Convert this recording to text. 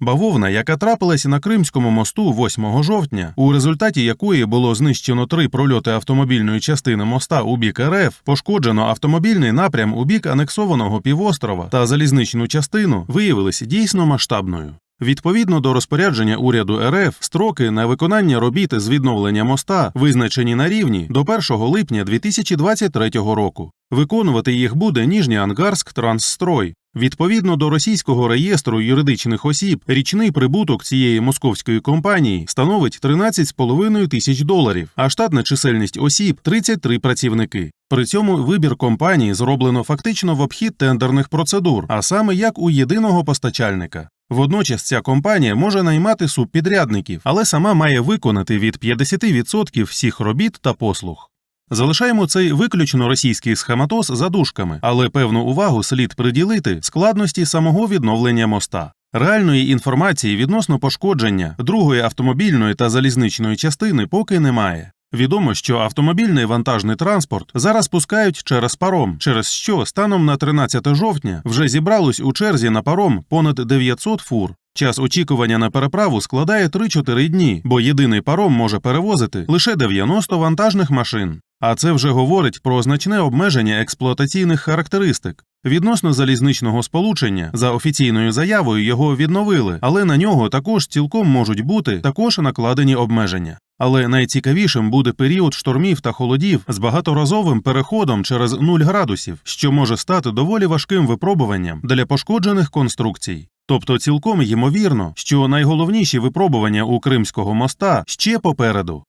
Бавовна, яка трапилася на Кримському мосту 8 жовтня, у результаті якої було знищено три прольоти автомобільної частини моста у бік РФ, пошкоджено автомобільний напрям у бік анексованого півострова та залізничну частину, виявилися дійсно масштабною. Відповідно до розпорядження уряду РФ, строки на виконання робіт з відновлення моста визначені на рівні до 1 липня 2023 року. Виконувати їх буде Ніжньоангарськ Трансстрой. Відповідно до російського реєстру юридичних осіб, річний прибуток цієї московської компанії становить 13,5 тисяч доларів, а штатна чисельність осіб 33 працівники. При цьому вибір компанії зроблено фактично в обхід тендерних процедур, а саме як у єдиного постачальника. Водночас ця компанія може наймати субпідрядників, але сама має виконати від 50% всіх робіт та послуг. Залишаємо цей виключно російський схематоз за дужками, але певну увагу слід приділити складності самого відновлення моста. Реальної інформації відносно пошкодження другої автомобільної та залізничної частини поки немає. Відомо, що автомобільний вантажний транспорт зараз пускають через паром, через що станом на 13 жовтня вже зібралось у черзі на паром понад 900 фур. Час очікування на переправу складає 3-4 дні, бо єдиний паром може перевозити лише 90 вантажних машин. А це вже говорить про значне обмеження експлуатаційних характеристик. Відносно залізничного сполучення, за офіційною заявою його відновили, але на нього також цілком можуть бути також накладені обмеження. Але найцікавішим буде період штормів та холодів з багаторазовим переходом через 0 градусів, що може стати доволі важким випробуванням для пошкоджених конструкцій. Тобто цілком ймовірно, що найголовніші випробування у Кримського моста ще попереду.